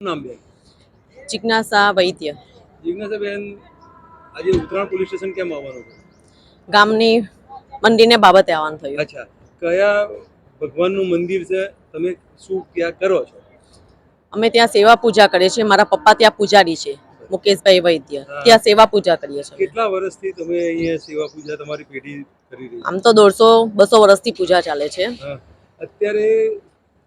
નામ બેન? જિજ્ઞાસા વૈદ્ય. જિજ્ઞાસાબેન આજે ઉત્તરાયણ પોલીસ સ્ટેશન કેમ આવવાનું છે? ગામની મંદિરને બાબતે આવવાનું થયું. અચ્છા કયા ભગવાનનું મંદિર છે? તમે શું ક્યાં કરો છો? અમે ત્યાં સેવા પૂજા કરીએ છીએ. મારા પપ્પા ત્યાં પૂજારી છે મુકેશભાઈ વૈદ્ય. ત્યાં સેવા પૂજા કરીએ છીએ કેટલા વર્ષથી તમે અહીંયા સેવા પૂજા તમારી પેઢી કરી રહી આમ તો દોઢસો બસો વર્ષથી પૂજા ચાલે છે. અત્યારે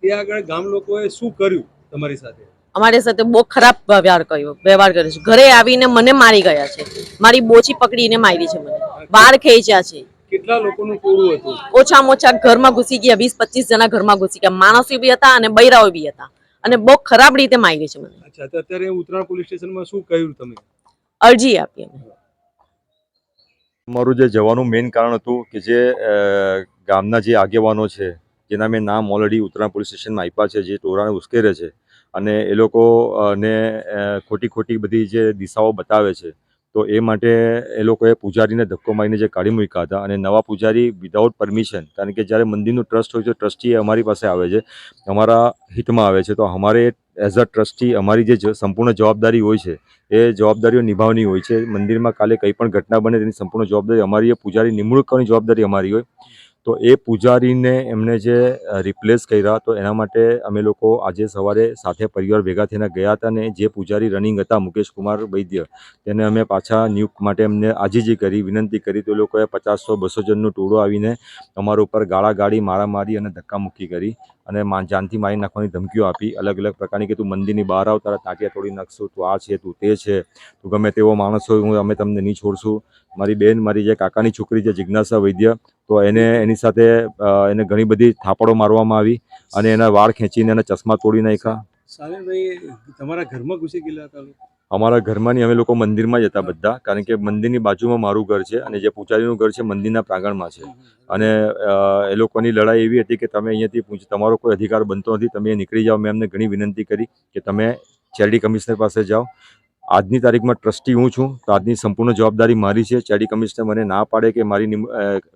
ત્યાં આગળ ગામ લોકોએ શું કર્યું તમારી સાથે? અમારી સાથે બહુ ખરાબ વ્યવહાર કર્યો વ્યવહાર કર્યો છે. ઘરે આવીને મને મારી ગયા છે. મારી બોચી પકડીને મારી છે મને. વાળ ખેંચ્યા છે. કેટલા લોકોનું ટોળું હતું? ઓછામાં ઓછા ઘરમાં ઘૂસી ગયા વીસ પચીસ જણા ઘરમાં ઘૂસી ગયા. માણસો બી હતા અને બૈરાઓ બી હતા. અને બહુ ખરાબ રીતે મારી છે મને. અચ્છા તો અત્યારે ઉત્તરાયણ પોલીસ સ્ટેશનમાં શું કહ્યું તમે? અરજી આપી અમે. મારું જે જવાનું મેઇન કારણ હતું કે જે ગામના જે આગેવાનો છે જેના મેં નામ ઓલરેડી ઉત્તરાયણ પોલીસ સ્ટેશનમાં આપ્યા છે જે ટોળાને ઉશ્કેરે છે અને એ લોકો ને ખોટી ખોટી બધી જે દિશાઓ બતાવે છે, તો એ માટે એ લોકોએ પૂજારીને ધક્કો મારીને જે કાઢી મૂક્યા હતા અને નવા પૂજારી વિધાઉટ પરમિશન કારણ કે જ્યારે મંદિરનું ટ્રસ્ટ હોય છે ટ્રસ્ટી અમારી પાસે આવે છે, અમારા હિતમાં આવે છે, તો અમારે એઝ અ ટ્રસ્ટી અમારી જે સંપૂર્ણ જવાબદારી હોય છે, એ જવાબદારીઓ નિભાવવાની હોય છે, મંદિરમાં કાલે કંઈ પણ ઘટના બને તેની સંપૂર્ણ જવાબદારી અમારી, એ પૂજારી નિમણૂક કરવાની જવાબદારી અમારી હોય તો એ પૂજારીને એમને જે રિપ્લેસ કર્યા, તો એના માટે અમે લોકો આજે સવારે સાથે પરિવાર ભેગા થઈને ગયા હતા ને જે પૂજારી રનિંગ હતા, મુકેશ કુમાર વૈદ્ય, તેને અમે પાછા નિયુક્ત માટે એમને આજીજી કરી, વિનંતી કરી, તો એ લોકોએ પચાસસો બસો જણનું ટોળું આવીને અમારા ઉપર ગાળા ગાળી મારામારી અને ધક્કામુક્કી કરી. અને જાનથી મારી નાખવાની ધમકીઓ આપી. અલગ અલગ પ્રકારની કે તું મંદિરની બહાર આવ, તારા તાંટિયા તોડી નાખશું, તું આ છે, તું તે છે, તું ગમે તેવો માણસ હોય, હું અમે તમને નહીં છોડશું. મારી બેન, મારી જે કાકાની છોકરી છે, જિજ્ઞાસા વૈદ્ય, તો એને, એની સાથે એને ઘણી બધી થાપડો મારવામાં આવી અને એના વાળ ખેંચીને એના ચશ્મા તોડી નાખ્યા. સાહેબભાઈ તમારા ઘરમાં ઘૂસી ગયેલા હતા? અમારા ઘરમાંની અમે લોકો મંદિરમાં જતા બધા, કારણ કે મંદિરની બાજુમાં મારું ઘર છે અને જે પૂજારીનું ઘર છે મંદિરના પ્રાંગણમાં છે. અને એ લોકોની લડાઈ એવી હતી કે તમે અહીંયાથી પૂછ, તમારો કોઈ અધિકાર બનતો નથી, તમે અહીંયા નીકળી જાઓ. મેં એમને ઘણી વિનંતી કરી કે તમે ચેરિટી કમિશનર પાસે જાઓ. આજની તારીખમાં ટ્રસ્ટી હું છું, તો આજની સંપૂર્ણ જવાબદારી મારી છે. ચેરિટી કમિશનર મને ના પાડે કે મારી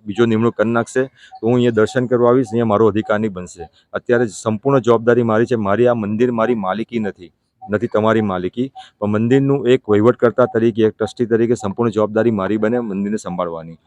બીજો નિમણૂક કરી નાખશે, તો હું અહીંયા દર્શન કરવા આવીશ, અહીંયા મારો અધિકાર નહીં બનશે. અત્યારે સંપૂર્ણ જવાબદારી મારી છે. મારી આ મંદિર મારી માલિકી નથી. નથી તમારી માલિકી. પણ મંદિરનું એક વહીવટકર્તા તરીકે, એક ટ્રસ્ટી તરીકે સંપૂર્ણ જવાબદારી મારી બને મંદિરને સંભાળવાની.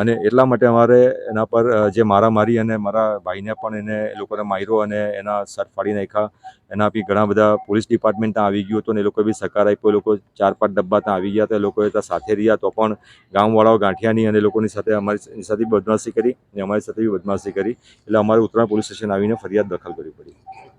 અને એટલા માટે અમારે એના પર જે જે મારામારી અને મારા ભાઈને પણ એને લોકોને માર્યો અને એના સર ફાડી નાખ્યા. એના બી ઘણા બધા પોલીસ ડિપાર્ટમેન્ટ ત્યાં આવી ગયું હતું ને એ લોકોએ બી સહકાર આપ્યો. લોકો ચાર પાંચ ડબ્બા ત્યાં આવી ગયા હતા. એ લોકોએ ત્યાં સાથે રહ્યા તો પણ ગામવાળાઓ ગાંઠિયાની અને લોકોની સાથે અમારી સાથે બદમાશી કરી અને અમારી સાથે બી બદમાશી કરી. એટલે અમારે ઉત્તરાયણ પોલીસ સ્ટેશન આવીને ફરિયાદ દાખલ કરવી પડી.